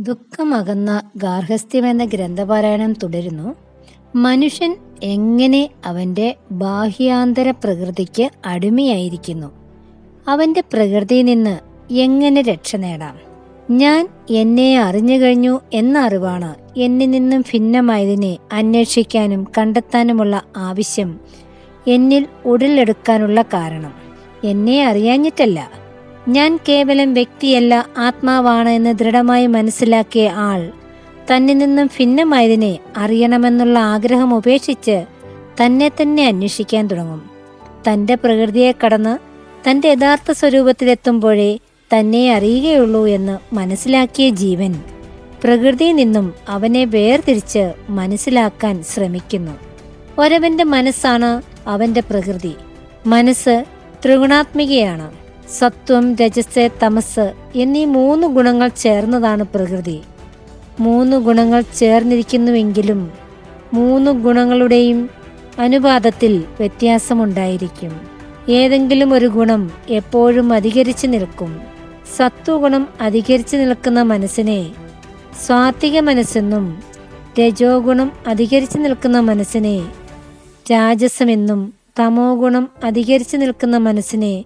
ദുഃഖമകന്ന ഗാർഹസ്ഥ്യം എന്ന ഗ്രന്ഥപാരായണം തുടരുന്നു. മനുഷ്യൻ എങ്ങനെ അവന്റെ ബാഹ്യാന്തര പ്രകൃതിക്ക് അടിമയായിരിക്കുന്നു? അവന്റെ പ്രകൃതിയിൽ നിന്ന് എങ്ങനെ രക്ഷ നേടാം? ഞാൻ എന്നെ അറിഞ്ഞു കഴിഞ്ഞു എന്ന അറിവാണ് എന്നിൽ നിന്നും ഭിന്നമായതിനെ അന്വേഷിക്കാനും കണ്ടെത്താനുമുള്ള ആവശ്യം എന്നിൽ ഉടലെടുക്കാനുള്ള കാരണം. എന്നെ അറിയാഞ്ഞിട്ടല്ല. ഞാൻ കേവലം വ്യക്തിയല്ല ആത്മാവാണ് എന്ന് ദൃഢമായി മനസ്സിലാക്കിയ ആൾ തന്നിൽ നിന്നും ഭിന്നമായതിനെ അറിയണമെന്നുള്ള ആഗ്രഹം ഉപേക്ഷിച്ച് തന്നെ തന്നെ അന്വേഷിക്കാൻ തുടങ്ങും. തന്റെ പ്രകൃതിയെ കടന്ന് തന്റെ യഥാർത്ഥ സ്വരൂപത്തിലെത്തുമ്പോഴേ തന്നെ അറിയുകയുള്ളൂ എന്ന് മനസ്സിലാക്കിയ ജീവൻ പ്രകൃതിയിൽ നിന്നും അവനെ വേർതിരിച്ച് മനസ്സിലാക്കാൻ ശ്രമിക്കുന്നു. ഒരവന്റെ മനസ്സാണ് അവന്റെ പ്രകൃതി. മനസ്സ് ത്രിഗുണാത്മികയാണ്. സത്വം രജസ് തമസ് എന്നീ മൂന്ന് ഗുണങ്ങൾ ചേർന്നതാണ് പ്രകൃതി. മൂന്ന് ഗുണങ്ങൾ ചേർന്നിരിക്കുന്നുവെങ്കിലും മൂന്ന് ഗുണങ്ങളുടെയും അനുപാതത്തിൽ വ്യത്യാസമുണ്ടായിരിക്കും. ഏതെങ്കിലും ഒരു ഗുണം എപ്പോഴും അധികരിച്ചു നിൽക്കും. സത്വഗുണം അധികരിച്ചു നിൽക്കുന്ന മനസ്സിനെ സ്വാത്വിക മനസ്സെന്നും രജോ ഗുണം അധികരിച്ചു നിൽക്കുന്ന മനസ്സിനെ രാജസമെന്നും തമോ ഗുണം അധികരിച്ചു നിൽക്കുന്ന മനസ്സിനെ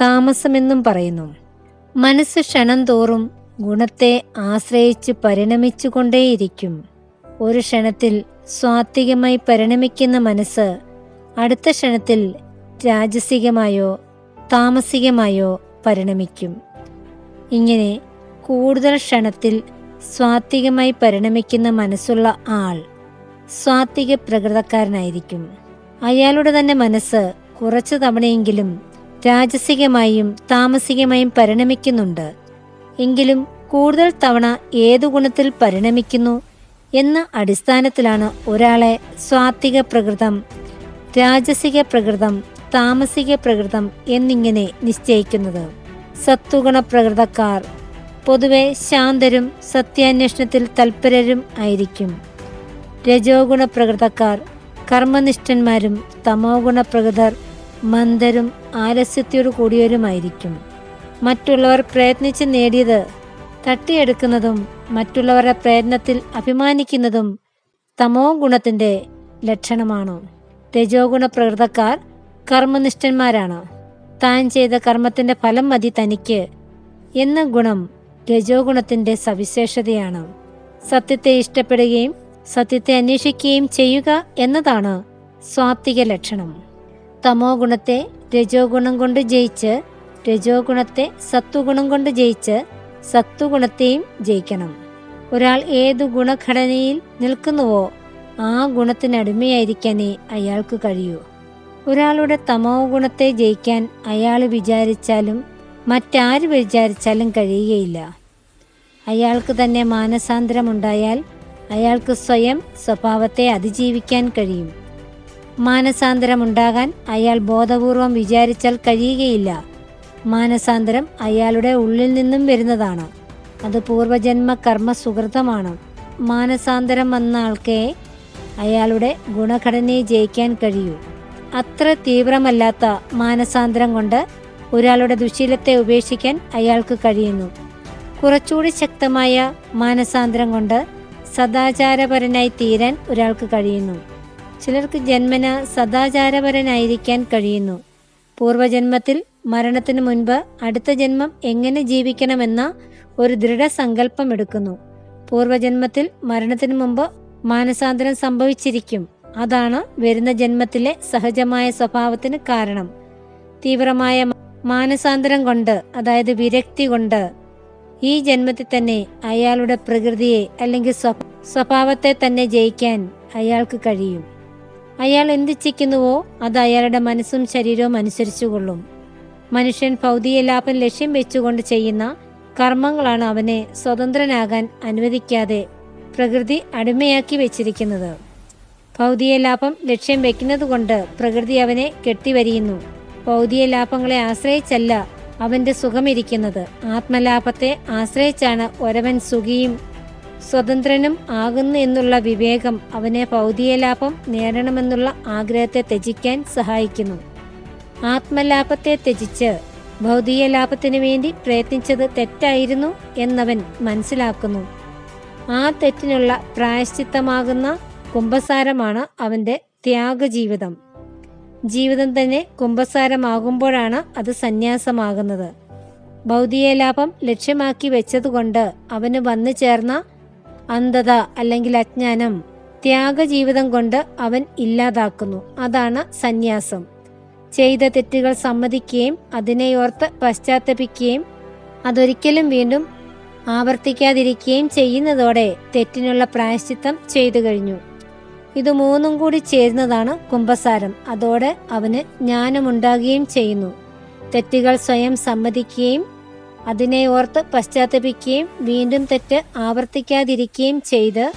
താമസമെന്നും പറയുന്നു. മനസ്സ് ക്ഷണം തോറും ഗുണത്തെ ആശ്രയിച്ച് പരിണമിച്ചുകൊണ്ടേയിരിക്കും. ഒരു ക്ഷണത്തിൽ സ്വാത്വികമായി പരിണമിക്കുന്ന മനസ്സ് അടുത്ത ക്ഷണത്തിൽ രാജസികമായോ താമസികമായോ പരിണമിക്കും. ഇങ്ങനെ കൂടുതൽ ക്ഷണത്തിൽ സ്വാത്വികമായി പരിണമിക്കുന്ന മനസ്സുള്ള ആൾ സ്വാത്വിക പ്രകൃതക്കാരനായിരിക്കും. അയാളുടെ തന്നെ മനസ്സ് കുറച്ചു തവണയെങ്കിലും രാജസികമായും താമസികമായും പരിണമിക്കുന്നുണ്ട്. എങ്കിലും കൂടുതൽ തവണ ഏതു ഗുണത്തിൽ പരിണമിക്കുന്നു എന്ന അടിസ്ഥാനത്തിലാണ് ഒരാളെ സ്വാത്വിക പ്രകൃതം രാജസിക പ്രകൃതം താമസിക പ്രകൃതം എന്നിങ്ങനെ നിശ്ചയിക്കുന്നത്. സത്വഗുണ പ്രകൃതക്കാർ പൊതുവെ ശാന്തരും സത്യാന്വേഷണത്തിൽ തൽപരരും ആയിരിക്കും. രജോഗുണ പ്രകൃതക്കാർ കർമ്മനിഷ്ഠന്മാരും തമോഗുണ പ്രകൃതർ മന്ദരും ആലസ്യത്തോടു കൂടിയവരുമായിരിക്കും. മറ്റുള്ളവർ പ്രയത്നിച്ച് നേടിയത് തട്ടിയെടുക്കുന്നതും മറ്റുള്ളവരുടെ പ്രയത്നത്തിൽ അഭിമാനിക്കുന്നതും തമോ ഗുണത്തിന്റെ ലക്ഷണമാണ്? രജോ ഗുണപ്രകൃതക്കാർ കർമ്മനിഷ്ഠന്മാരാണ്. താൻ ചെയ്ത കർമ്മത്തിന്റെ ഫലം മതി തനിക്ക് എന്ന ഗുണം രജോ ഗുണത്തിന്റെ സവിശേഷതയാണ്. സത്യത്തെ ഇഷ്ടപ്പെടുകയും സത്യത്തെ അന്വേഷിക്കുകയും ചെയ്യുക എന്നതാണ് സ്വാത്വിക ലക്ഷണം. തമോ ഗുണത്തെ രജോ ഗുണം കൊണ്ട് ജയിച്ച് രജോ ഗുണത്തെ സത്വഗുണം കൊണ്ട് ജയിച്ച് സത്വഗുണത്തെയും ജയിക്കണം. ഒരാൾ ഏതു ഗുണഘടനയിൽ നിൽക്കുന്നുവോ ആ ഗുണത്തിനടിമയായിരിക്കാനേ അയാൾക്ക് കഴിയൂ. ഒരാളുടെ തമോ ഗുണത്തെ ജയിക്കാൻ അയാൾ വിചാരിച്ചാലും മറ്റാര് വിചാരിച്ചാലും കഴിയുകയില്ല. അയാൾക്ക് തന്നെ മാനസാന്തരമുണ്ടായാൽ അയാൾക്ക് സ്വയം സ്വഭാവത്തെ അതിജീവിക്കാൻ കഴിയും. മാനസാന്തരമുണ്ടാകാൻ അയാൾ ബോധപൂർവം വിചാരിച്ചാൽ കഴിയുകയില്ല. മാനസാന്തരം അയാളുടെ ഉള്ളിൽ നിന്നും വരുന്നതാണ്. അത് പൂർവജന്മ കർമ്മ സുഹൃതമാണ് മാനസാന്തരം വന്ന ആൾക്കേ അയാളുടെ ഗുണഘടനയെ ജയിക്കാൻ കഴിയൂ. അത്ര തീവ്രമല്ലാത്ത മാനസാന്തരം കൊണ്ട് ഒരാളുടെ ദുശീലത്തെ ഉപേക്ഷിക്കാൻ അയാൾക്ക് കഴിയുന്നു. കുറച്ചുകൂടി ശക്തമായ മാനസാന്തരം കൊണ്ട് സദാചാരപരനായി തീരാൻ ഒരാൾക്ക് കഴിയുന്നു. ചിലർക്ക് ജന്മന സദാചാരപരനായിരിക്കാൻ കഴിയുന്നു. പൂർവജന്മത്തിൽ മരണത്തിനു മുൻപ് അടുത്ത ജന്മം എങ്ങനെ ജീവിക്കണമെന്ന ഒരു ദൃഢസങ്കല്പം എടുക്കുന്നു പൂർവജന്മത്തിൽ മരണത്തിനു മുമ്പ് മാനസാന്തരം സംഭവിച്ചിരിക്കും. അതാണ് വരുന്ന ജന്മത്തിലെ സഹജമായ സ്വഭാവത്തിന് കാരണം. തീവ്രമായ മാനസാന്തരം കൊണ്ട് അതായത് വിരക്തി കൊണ്ട് ഈ ജന്മത്തിൽ തന്നെ അയാളുടെ പ്രകൃതിയെ അല്ലെങ്കിൽ സ്വഭാവത്തെ തന്നെ ജയിക്കാൻ അയാൾക്ക് കഴിയും. അയാൾ എന്തിച്ഛിക്കുന്നുവോ അത് അയാളുടെ മനസ്സും ശരീരവും അനുസരിച്ചുകൊള്ളും. മനുഷ്യൻ ഭൗതിക ലാഭം ലക്ഷ്യം വെച്ചുകൊണ്ട് ചെയ്യുന്ന കർമ്മങ്ങളാണ് അവനെ സ്വതന്ത്രനാകാൻ അനുവദിക്കാതെ പ്രകൃതി അടിമയാക്കി വെച്ചിരിക്കുന്നത്. ഭൗതിക ലാഭം ലക്ഷ്യം വെക്കുന്നത് കൊണ്ട് പ്രകൃതി അവനെ കെട്ടിവരിയുന്നു. ഭൗതിക ലാഭങ്ങളെ ആശ്രയിച്ചല്ല അവന്റെ സുഖമിരിക്കുന്നത്. ആത്മലാഭത്തെ ആശ്രയിച്ചാണ് ഒരവൻ സുഖിയും സ്വതന്ത്രനും ആകുന്നു എന്നുള്ള വിവേകം അവനെ ഭൗതിക ലാഭം നേടണമെന്നുള്ള ആഗ്രഹത്തെ ത്യജിക്കാൻ സഹായിക്കുന്നു. ആത്മലാഭത്തെ ത്യജിച്ച് ഭൗതിക ലാഭത്തിനു വേണ്ടി പ്രയത്നിച്ചത് തെറ്റായിരുന്നു എന്നവൻ മനസ്സിലാക്കുന്നു. ആ തെറ്റിനുള്ള പ്രായശ്ചിത്തമാകുന്ന കുംഭസാരമാണ് അവന്റെ ത്യാഗജീവിതം. ജീവിതം തന്നെ കുംഭസാരമാകുമ്പോഴാണ് അത് സന്യാസമാകുന്നത്. ഭൗതിക ലാഭം ലക്ഷ്യമാക്കി വെച്ചതുകൊണ്ട് അവന് വന്നു ചേർന്ന അന്ധത അല്ലെങ്കിൽ അജ്ഞാനം ത്യാഗജീവിതം കൊണ്ട് അവൻ ഇല്ലാതാക്കുന്നു. അതാണ് സന്യാസം. ചെയ്ത തെറ്റുകൾ സമ്മതിക്കുകയും അതിനെയോർത്ത് പശ്ചാത്തപിക്കുകയും അതൊരിക്കലും വീണ്ടും ആവർത്തിക്കാതിരിക്കുകയും ചെയ്യുന്നതോടെ തെറ്റിനുള്ള പ്രായശ്ചിത്തം ചെയ്തു കഴിഞ്ഞു. ഇത് മൂന്നും കൂടി ചേരുന്നതാണ് കുംഭസാരം. അതോടെ അവന് ജ്ഞാനമുണ്ടാകുകയും ചെയ്യുന്നു. തെറ്റുകൾ സ്വയം സമ്മതിക്കുകയും അതിനെ ഓർത്ത് പശ്ചാത്തപിക്കുകയും വീണ്ടും തെറ്റ് ആവർത്തിക്കാതിരിക്കുകയും ചെയ്ത്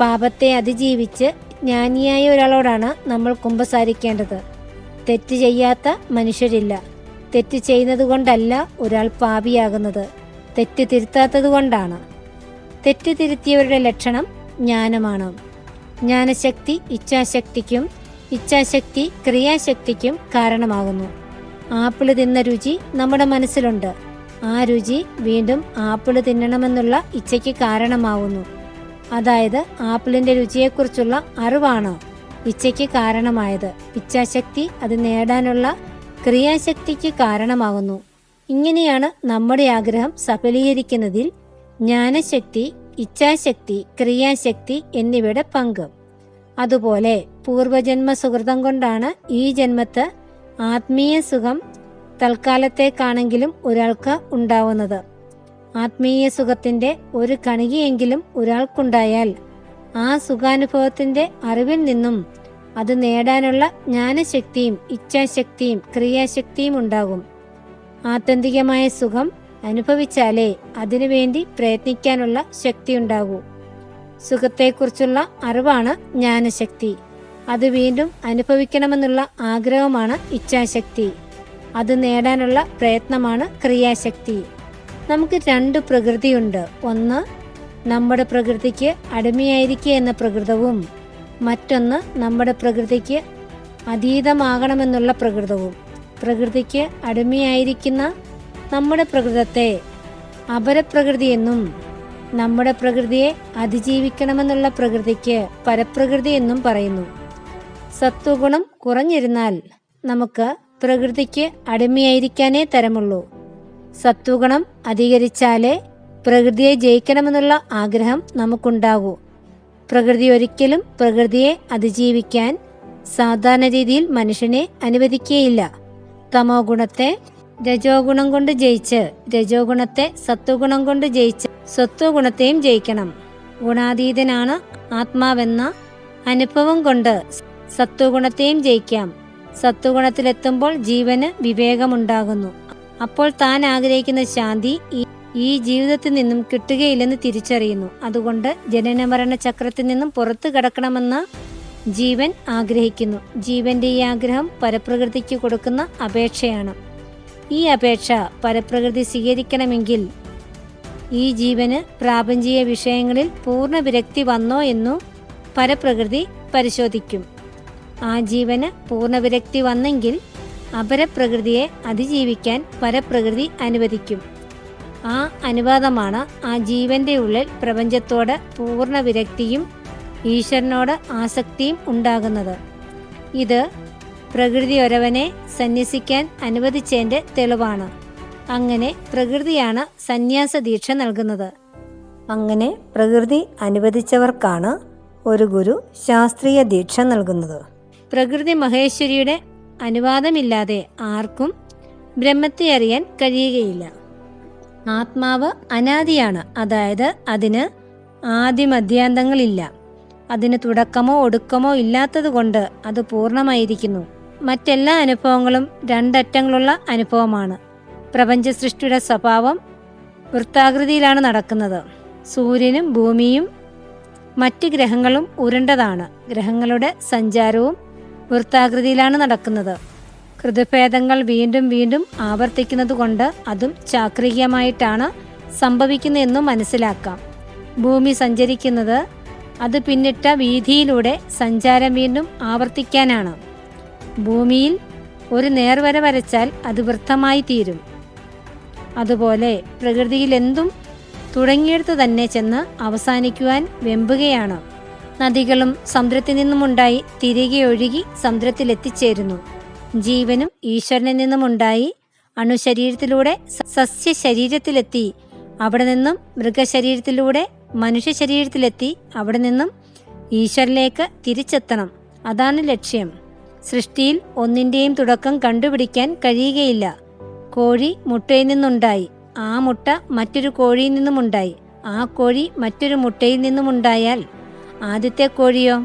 പാപത്തെ അതിജീവിച്ച് ജ്ഞാനിയായ ഒരാളോടാണ് നമ്മൾ കുമ്പസാരിക്കേണ്ടത്. തെറ്റ് ചെയ്യാത്ത മനുഷ്യരില്ല. തെറ്റ് ചെയ്യുന്നത് കൊണ്ടല്ല ഒരാൾ പാപിയാകുന്നത്. തെറ്റ് തിരുത്താത്തത് കൊണ്ടാണ്. തെറ്റ് തിരുത്തിയവരുടെ ലക്ഷണം ജ്ഞാനമാണ്. ജ്ഞാനശക്തി ഇച്ഛാശക്തിക്കും ഇച്ഛാശക്തി ക്രിയാശക്തിക്കും കാരണമാകുന്നു. ആപ്പിൾ തിന്ന രുചി നമ്മുടെ മനസ്സിലുണ്ട്. ആ രുചി വീണ്ടും ആപ്പിൾ തിന്നണമെന്നുള്ള ഇച്ഛയ്ക്ക് കാരണമാവുന്നു. അതായത് ആപ്പിളിന്റെ രുചിയെക്കുറിച്ചുള്ള അറിവാണ് ഇച്ഛയ്ക്ക് കാരണമായത്. ഇച്ഛാശക്തി അത് നേടാനുള്ള ക്രിയാശക്തിക്ക് കാരണമാകുന്നു. ഇങ്ങനെയാണ് നമ്മുടെ ആഗ്രഹം സഫലീകരിക്കുന്നതിൽ ജ്ഞാനശക്തി ഇച്ഛാശക്തി ക്രിയാശക്തി എന്നിവയുടെ പങ്ക്. അതുപോലെ പൂർവജന്മ സുഹൃതം കൊണ്ടാണ് ഈ ജന്മത്ത് ആത്മീയ സുഖം തൽക്കാലത്തേക്കാണെങ്കിലും ഒരാൾക്ക് ഉണ്ടാവുന്നത്. ആത്മീയ സുഖത്തിന്റെ ഒരു കണികയെങ്കിലും ഒരാൾക്കുണ്ടായാൽ ആ സുഖാനുഭവത്തിന്റെ അറിവിൽ നിന്നും അത് നേടാനുള്ള ജ്ഞാനശക്തിയും ഇച്ഛാശക്തിയും ക്രിയാശക്തിയും ഉണ്ടാകും. ആത്യന്തികമായ സുഖം അനുഭവിച്ചാലേ അതിനുവേണ്ടി പ്രയത്നിക്കാനുള്ള ശക്തി ഉണ്ടാകൂ. സുഖത്തെക്കുറിച്ചുള്ള അറിവാണ് ജ്ഞാനശക്തി. അത് വീണ്ടും അനുഭവിക്കണമെന്നുള്ള ആഗ്രഹമാണ് ഇച്ഛാശക്തി. അത് നേടാനുള്ള പ്രയത്നമാണ് ക്രിയാശക്തി. നമുക്ക് രണ്ട് പ്രകൃതിയുണ്ട്. ഒന്ന് നമ്മുടെ പ്രകൃതിക്ക് അടിമയായിരിക്കുക എന്ന പ്രകൃതവും മറ്റൊന്ന് നമ്മുടെ പ്രകൃതിക്ക് അതീതമാകണമെന്നുള്ള പ്രകൃതവും. പ്രകൃതിക്ക് അടിമയായിരിക്കുന്ന നമ്മുടെ പ്രകൃതത്തെ അപരപ്രകൃതി എന്നും നമ്മുടെ പ്രകൃതിയെ അതിജീവിക്കണമെന്നുള്ള പ്രകൃതിക്ക് പരപ്രകൃതി എന്നും പറയുന്നു. സത്വഗുണം കുറഞ്ഞിരുന്നാൽ നമുക്ക് പ്രകൃതിക്ക് അടിമയായിരിക്കാനേ തരമുള്ളൂ. സത്വഗുണം അധികരിച്ചാലേ പ്രകൃതിയെ ജയിക്കണമെന്നുള്ള ആഗ്രഹം നമുക്കുണ്ടാകൂ. പ്രകൃതി ഒരിക്കലും പ്രകൃതിയെ അതിജീവിക്കാൻ സാധാരണ രീതിയിൽ മനുഷ്യനെ അനുവദിക്കുകയില്ല തമോ ഗുണത്തെ രജോ ഗുണം കൊണ്ട് ജയിച്ച് രജോ ഗുണത്തെ സത്വഗുണം കൊണ്ട് ജയിച്ച് സത്വഗുണത്തെയും ജയിക്കണം. ഗുണാതീതനാണ് ആത്മാവെന്ന അനുഭവം കൊണ്ട് സത്വഗുണത്തെയും ജയിക്കാം. സത്വഗുണത്തിലെത്തുമ്പോൾ ജീവന് വിവേകമുണ്ടാകുന്നു. അപ്പോൾ താൻ ആഗ്രഹിക്കുന്ന ശാന്തി ഈ ജീവിതത്തിൽ നിന്നും കിട്ടുകയില്ലെന്ന് തിരിച്ചറിയുന്നു. അതുകൊണ്ട് ജനനമരണ ചക്രത്തിൽ നിന്നും പുറത്തു കടക്കണമെന്ന് ജീവൻ ആഗ്രഹിക്കുന്നു. ജീവന്റെ ഈ ആഗ്രഹം പരപ്രകൃതിക്ക് കൊടുക്കുന്ന അപേക്ഷയാണ്. ഈ അപേക്ഷ പരപ്രകൃതി സ്വീകരിക്കണമെങ്കിൽ ഈ ജീവന് പ്രാപഞ്ചിക വിഷയങ്ങളിൽ പൂർണ വിരക്തി വന്നോ എന്നു പരപ്രകൃതി പരിശോധിക്കും. ആ ജീവന് പൂർണവിരക്തി വന്നെങ്കിൽ അപരപ്രകൃതിയെ അതിജീവിക്കാൻ പരപ്രകൃതി അനുവദിക്കും. ആ അനുവാദമാണ് ആ ജീവന്റെ ഉള്ളിൽ പ്രപഞ്ചത്തോട് പൂർണ വിരക്തിയും ഈശ്വരനോട് ആസക്തിയും ഉണ്ടാകുന്നത്. ഇത് പ്രകൃതി ഒരവനെ സന്യസിക്കാൻ അനുവദിച്ചതിന്റെ തെളിവാണ്. അങ്ങനെ പ്രകൃതിയാണ് സന്യാസ ദീക്ഷ നൽകുന്നത്. അങ്ങനെ പ്രകൃതി അനുവദിച്ചവർക്കാണ് ഒരു ഗുരു ശാസ്ത്രീയ ദീക്ഷ നൽകുന്നത്. പ്രകൃതി മഹേശ്വരിയുടെ അനുവാദമില്ലാതെ ആർക്കും ബ്രഹ്മത്തെ അറിയാൻ കഴിയുകയില്ല. ആത്മാവ് അനാദിയാണ്. അതായത് അതിന് ആദിമധ്യാന്തങ്ങളില്ല അതിന് തുടക്കമോ ഒടുക്കമോ ഇല്ലാത്തതുകൊണ്ട് അത് പൂർണമായിരിക്കുന്നു. മറ്റെല്ലാ അനുഭവങ്ങളും രണ്ടറ്റങ്ങളുള്ള അനുഭവമാണ്. പ്രപഞ്ച സൃഷ്ടിയുടെ സ്വഭാവം വൃത്താകൃതിയിലാണ് നടക്കുന്നത്. സൂര്യനും ഭൂമിയും മറ്റ് ഗ്രഹങ്ങളും ഉരുണ്ടതാണ്. ഗ്രഹങ്ങളുടെ സഞ്ചാരവും വൃത്താകൃതിയിലാണ് നടക്കുന്നത്. കൃതഭേദങ്ങൾ വീണ്ടും വീണ്ടും ആവർത്തിക്കുന്നത് കൊണ്ട് അതും ചാക്രികമായിട്ടാണ് സംഭവിക്കുന്നതെന്നും മനസ്സിലാക്കാം. ഭൂമി സഞ്ചരിക്കുന്നത് അത് പിന്നിട്ട വീതിയിലൂടെ സഞ്ചാരം വീണ്ടും ആവർത്തിക്കാനാണ്. ഭൂമിയിൽ ഒരു നേർവര വരച്ചാൽ അത് വൃത്തമായി തീരും. അതുപോലെ പ്രകൃതിയിൽ എന്തും തുടങ്ങിയെടുത്ത് തന്നെ ചെന്ന് അവസാനിക്കുവാൻ വെമ്പുകയാണ്. നദികളും സമുദ്രത്തിൽ നിന്നുമുണ്ടായി തിരികെ ഒഴുകി സമുദ്രത്തിലെത്തിച്ചേരുന്നു ജീവനും ഈശ്വരനിൽ നിന്നുമുണ്ടായി അണുശരീരത്തിലൂടെ സസ്യ സസ്യശരീരത്തിലെത്തി അവിടെ നിന്നും മൃഗശരീരത്തിലൂടെ മനുഷ്യ ശരീരത്തിലെത്തി അവിടെ നിന്നും ഈശ്വരിലേക്ക് തിരിച്ചെത്തണം. അതാണ് ലക്ഷ്യം. സൃഷ്ടിയിൽ ഒന്നിന്റെയും തുടക്കം കണ്ടുപിടിക്കാൻ കഴിയുകയില്ല. കോഴി മുട്ടയിൽ നിന്നുണ്ടായി. ആ മുട്ട മറ്റൊരു കോഴിയിൽ നിന്നുമുണ്ടായി. ആ കോഴി മറ്റൊരു മുട്ടയിൽ നിന്നുമുണ്ടായാൽ ആദ്യത്തെ കോഴിയോ?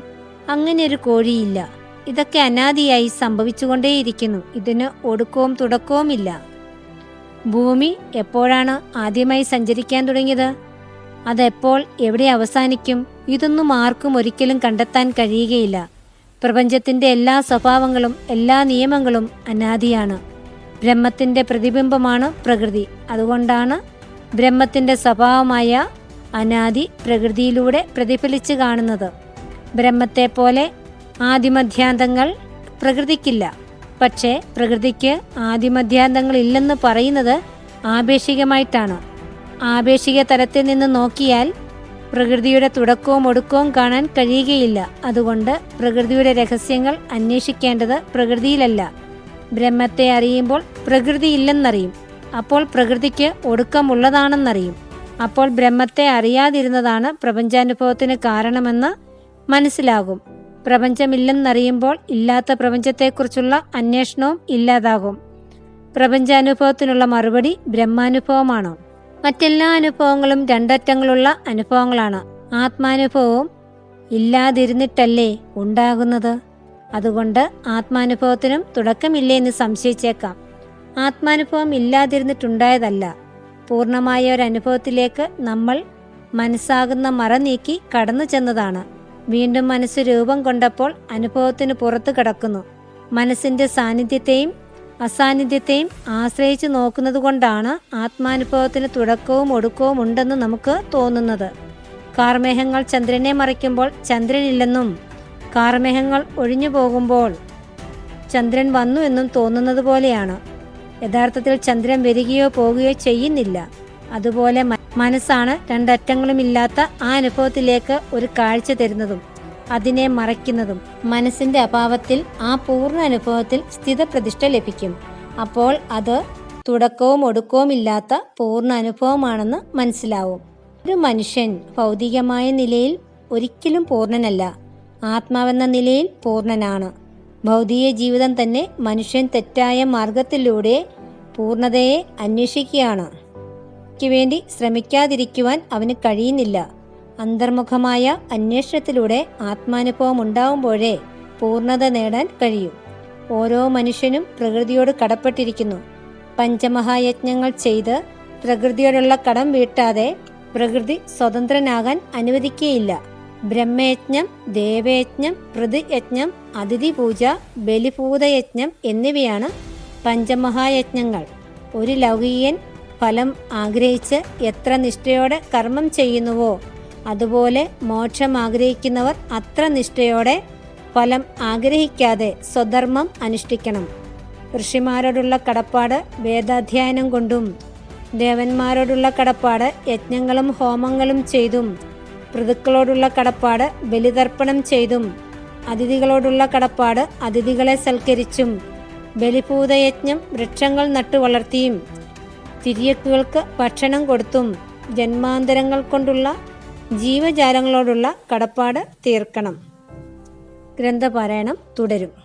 അങ്ങനെ ഒരു കോഴിയില്ല. ഇതൊക്കെ അനാദിയായി സംഭവിച്ചുകൊണ്ടേയിരിക്കുന്നു. ഇതിന് ഒടുക്കവും തുടക്കവുമില്ല. ഭൂമി എപ്പോഴാണ് ആദ്യമായി സഞ്ചരിക്കാൻ തുടങ്ങിയത്? അതെപ്പോൾ എവിടെ അവസാനിക്കും? ഇതൊന്നും ആർക്കും ഒരിക്കലും കണ്ടെത്താൻ കഴിയുകയില്ല. പ്രപഞ്ചത്തിന്റെ എല്ലാ സ്വഭാവങ്ങളും എല്ലാ നിയമങ്ങളും അനാദിയാണ്. ബ്രഹ്മത്തിന്റെ പ്രതിബിംബമാണ് പ്രകൃതി. അതുകൊണ്ടാണ് ബ്രഹ്മത്തിന്റെ സ്വഭാവമായ അനാദി പ്രകൃതിയിലൂടെ പ്രതിഫലിച്ചു കാണുന്നത്. ബ്രഹ്മത്തെ പോലെ ആദിമധ്യാന്തങ്ങൾ പ്രകൃതിക്കില്ല. പക്ഷേ പ്രകൃതിക്ക് ആദിമധ്യാന്തങ്ങൾ ഇല്ലെന്ന് പറയുന്നത് ആപേക്ഷികമായിട്ടാണ്. ആപേക്ഷിക തലത്തിൽ നിന്ന് നോക്കിയാൽ പ്രകൃതിയുടെ തുടക്കവും ഒടുക്കവും കാണാൻ കഴിയുകയില്ല. അതുകൊണ്ട് പ്രകൃതിയുടെ രഹസ്യങ്ങൾ അന്വേഷിക്കേണ്ടത് പ്രകൃതിയിലല്ല. ബ്രഹ്മത്തെ അറിയുമ്പോൾ പ്രകൃതി ഇല്ലെന്നറിയും. അപ്പോൾ പ്രകൃതിക്ക് ഒടുക്കമുള്ളതാണെന്നറിയും. അപ്പോൾ ബ്രഹ്മത്തെ അറിയാതിരുന്നതാണ് പ്രപഞ്ചാനുഭവത്തിന് കാരണമെന്ന് മനസ്സിലാകും. പ്രപഞ്ചമില്ലെന്നറിയുമ്പോൾ ഇല്ലാത്ത പ്രപഞ്ചത്തെക്കുറിച്ചുള്ള അന്വേഷണവും ഇല്ലാതാകും. പ്രപഞ്ചാനുഭവത്തിനുള്ള മറുപടി ബ്രഹ്മാനുഭവമാണ്? മറ്റെല്ലാ അനുഭവങ്ങളും രണ്ടറ്റങ്ങളുള്ള അനുഭവങ്ങളാണ്. ആത്മാനുഭവവും ഇല്ലാതിരുന്നിട്ടല്ലേ ഉണ്ടാകുന്നത്? അതുകൊണ്ട് ആത്മാനുഭവത്തിനും തുടക്കമില്ലേ എന്ന് സംശയിച്ചേക്കാം. ആത്മാനുഭവം ഇല്ലാതിരുന്നിട്ടുണ്ടായതല്ല. പൂർണമായ ഒരു അനുഭവത്തിലേക്ക് നമ്മൾ മനസ്സാകുന്ന മറ നീക്കി കടന്നു ചെന്നതാണ്. വീണ്ടും മനസ്സ് രൂപം കൊണ്ടപ്പോൾ അനുഭവത്തിന് പുറത്തു കിടക്കുന്നു. മനസ്സിന്റെ സാന്നിധ്യത്തെയും അസാന്നിധ്യത്തെയും ആശ്രയിച്ച് നോക്കുന്നത് കൊണ്ടാണ് ആത്മാനുഭവത്തിന് തുടക്കവും ഒടുക്കവും ഉണ്ടെന്ന് നമുക്ക് തോന്നുന്നത്. കാർമേഹങ്ങൾ ചന്ദ്രനെ മറയ്ക്കുമ്പോൾ ചന്ദ്രനില്ലെന്നും കാർമേഹങ്ങൾ ഒഴിഞ്ഞു പോകുമ്പോൾ ചന്ദ്രൻ വന്നു എന്നും തോന്നുന്നത് പോലെയാണ്. യഥാർത്ഥത്തിൽ ചന്ദ്രൻ വരികയോ പോകുകയോ ചെയ്യുന്നില്ല. അതുപോലെ മനസ്സാണ് രണ്ടറ്റങ്ങളുമില്ലാത്ത ആ അനുഭവത്തിലേക്ക് ഒരു കാഴ്ച തരുന്നതും അതിനെ മറയ്ക്കുന്നതും. മനസ്സിന്റെ അഭാവത്തിൽ ആ പൂർണ അനുഭവത്തിൽ സ്ഥിതപ്രതിഷ്ഠ ലഭിക്കും. അപ്പോൾ അത് തുടക്കവും ഒടുക്കവും ഇല്ലാത്ത പൂർണ അനുഭവമാണെന്ന് മനസ്സിലാവും. ഒരു മനുഷ്യൻ ഭൗതികമായ നിലയിൽ ഒരിക്കലും പൂർണനല്ല. ആത്മാവെന്ന നിലയിൽ പൂർണനാണ്. ഭൗതിക ജീവിതം തന്നെ മനുഷ്യൻ തെറ്റായ മാർഗത്തിലൂടെ പൂർണതയെ അന്വേഷിക്കുകയാണ്. ക്ക് വേണ്ടി ശ്രമിക്കാതിരിക്കുവാൻ അവന് കഴിയുന്നില്ല. അന്തർമുഖമായ അന്വേഷണത്തിലൂടെ ആത്മാനുഭവം ഉണ്ടാവുമ്പോഴേ പൂർണത നേടാൻ കഴിയും. ഓരോ മനുഷ്യനും പ്രകൃതിയോട് കടപ്പെട്ടിരിക്കുന്നു. പഞ്ചമഹായജ്ഞങ്ങൾ ചെയ്ത് പ്രകൃതിയോടുള്ള കടം വീട്ടാതെ പ്രകൃതി സ്വതന്ത്രനാകാൻ അനുവദിക്കുകയില്ല. ബ്രഹ്മയജ്ഞം ദേവയജ്ഞം പ്രതിയജ്ഞം അതിഥി പൂജ ബലിഭൂതയജ്ഞം എന്നിവയാണ് പഞ്ചമഹായജ്ഞങ്ങൾ. ഒരു ലൗകികൻ ഫലം ആഗ്രഹിച്ച് എത്ര നിഷ്ഠയോടെ കർമ്മം ചെയ്യുന്നുവോ അതുപോലെ മോക്ഷം ആഗ്രഹിക്കുന്നവർ അത്ര നിഷ്ഠയോടെ ഫലം ആഗ്രഹിക്കാതെ സ്വധർമ്മം അനുഷ്ഠിക്കണം. ഋഷിമാരോടുള്ള കടപ്പാട് വേദാധ്യയനം കൊണ്ടും ദേവന്മാരോടുള്ള കടപ്പാട് യജ്ഞങ്ങളും ഹോമങ്ങളും ചെയ്തും പൃതുക്കളോടുള്ള കടപ്പാട് ബലിതർപ്പണം ചെയ്തും അതിഥികളോടുള്ള കടപ്പാട് അതിഥികളെ സൽക്കരിച്ചും ബലിഭൂതയജ്ഞം വൃക്ഷങ്ങൾ നട്ടു വളർത്തിയും തിരിയക്കുകൾക്ക് ഭക്ഷണം കൊടുത്തും ജന്മാന്തരങ്ങൾ കൊണ്ടുള്ള ജീവജാലങ്ങളോടുള്ള കടപ്പാട് തീർക്കണം. ഗ്രന്ഥപാരായണം തുടരും.